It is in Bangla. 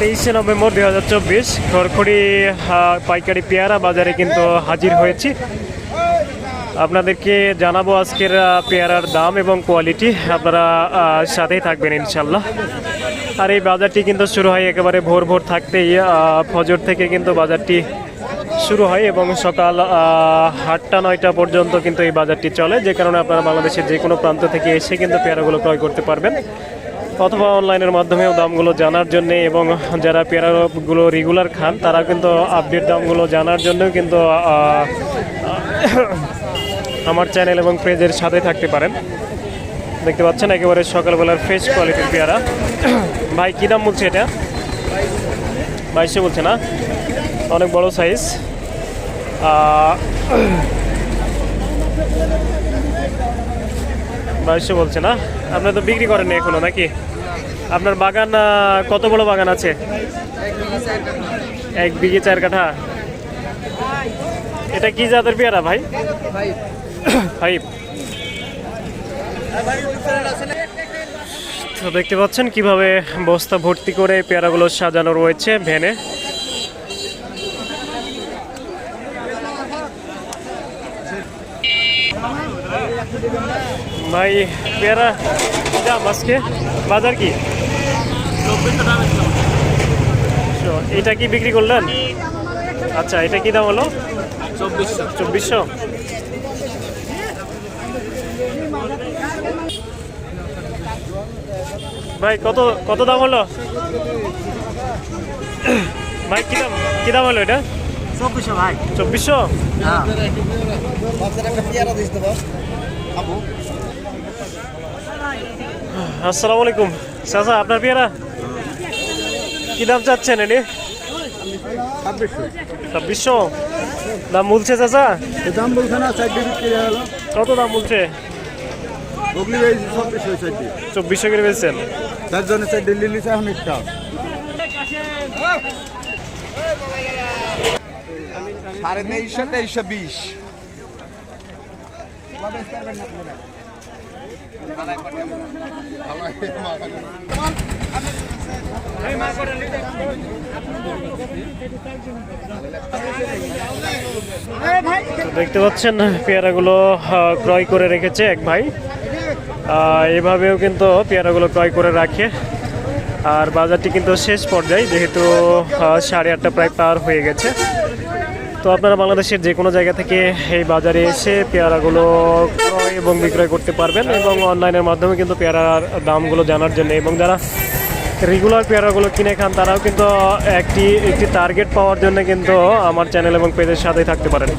তেইশে নভেম্বর দুই হাজার চব্বিশ খড়খড়ি পাইকারি পেয়ারা বাজারে কিন্তু হাজির হয়েছি। আপনাদেরকে জানাব আজকের পেয়ারার দাম এবং কোয়ালিটি। আপনারা সাথেই থাকবেন ইনশাল্লাহ আর এই বাজারটি কিন্তু শুরু হয় একেবারে ভোর ভোর থাকতেই ফজর থেকে কিন্তু বাজারটি শুরু হয় এবং সকাল আটটা নয়টা পর্যন্ত কিন্তু এই বাজারটি চলে। যে কারণে আপনারা বাংলাদেশের যে কোনো প্রান্ত থেকে এসে কিন্তু পেয়ারাগুলো ক্রয় করতে পারবেন। অথবা অনলাইনের মাধ্যমেও দামগুলো জানার জন্য এবং যারা পেয়ারাগুলো রেগুলার খান তারা কিন্তু আপডেট দামগুলো জানার জন্যও কিন্তু আমার চ্যানেল এবং পেজের সাথে থাকতে পারেন। দেখতে পাচ্ছেন, একেবারে সকালবেলার ফ্রেশ কোয়ালিটির পেয়ারা। ভাই, কী দাম বলছে এটা? বাইশে বলছে না? অনেক বড় সাইজ বাইশে বলছে, না, আপনি তো বিক্রি করেন এখনও নাকি? আপনার বাগান কত বড় বাগান আছে? এক বিঘে চার কাঠা। এটা কি জাতের পেয়ারা ভাই? ফাইভ তো দেখতে পাচ্ছেন কীভাবে বস্তা ভর্তি করে পেয়ারাগুলো সাজানো রয়েছে ভ্যানে। ভাই, পেয়ারা দাম আজকে বাজার কি? এটা কি বিক্রি করলেন? আচ্ছা এটা কি দাম হলো? চব্বিশশো চব্বিশশো। ভাই, কত কত দাম হলো? ভাই, কি দাম কি দাম হলো এটা? চব্বিশশো ভাই। চব্বিশশো? হ্যাঁ। আসসালামু আলাইকুম। চাচা আপনার পেয়ারা? কি দাম চাচ্ছেন এনে ছাব্বিশশো। দাম বলছে চাচা? দাম বলছে না কত দাম বলছে? চব্বিশশো করে বেচছেন। তার জন্য চারটে লিলিছে এখন একটা। সাড়ে বিশ। দেখতে পাচ্ছেন, পেয়ারাগুলো ক্রয় করে রেখেছে এক ভাই। এভাবেও কিন্তু পেয়ারাগুলো ক্রয় করে রাখে। আর বাজারটি কিন্তু শেষ পর্যায়ে, যেহেতু সাড়ে আটটা প্রায় পার হয়ে গেছে। তো আপনারা বাংলাদেশের যে কোনো জায়গা থেকে এই বাজারে এসে পেয়ারাগুলো ক্রয় এবং বিক্রয় করতে পারবেন এবং অনলাইনের মাধ্যমে কিন্তু পেয়ারার দামগুলো জানার জন্য এবং যারা রেগুলার পেয়ারাগুলো কিনে খান, তারাও কিন্তু একটি একটি টার্গেট পাওয়ার জন্য কিন্তু আমার চ্যানেল এবং পেজের সাথেই থাকতে পারেন।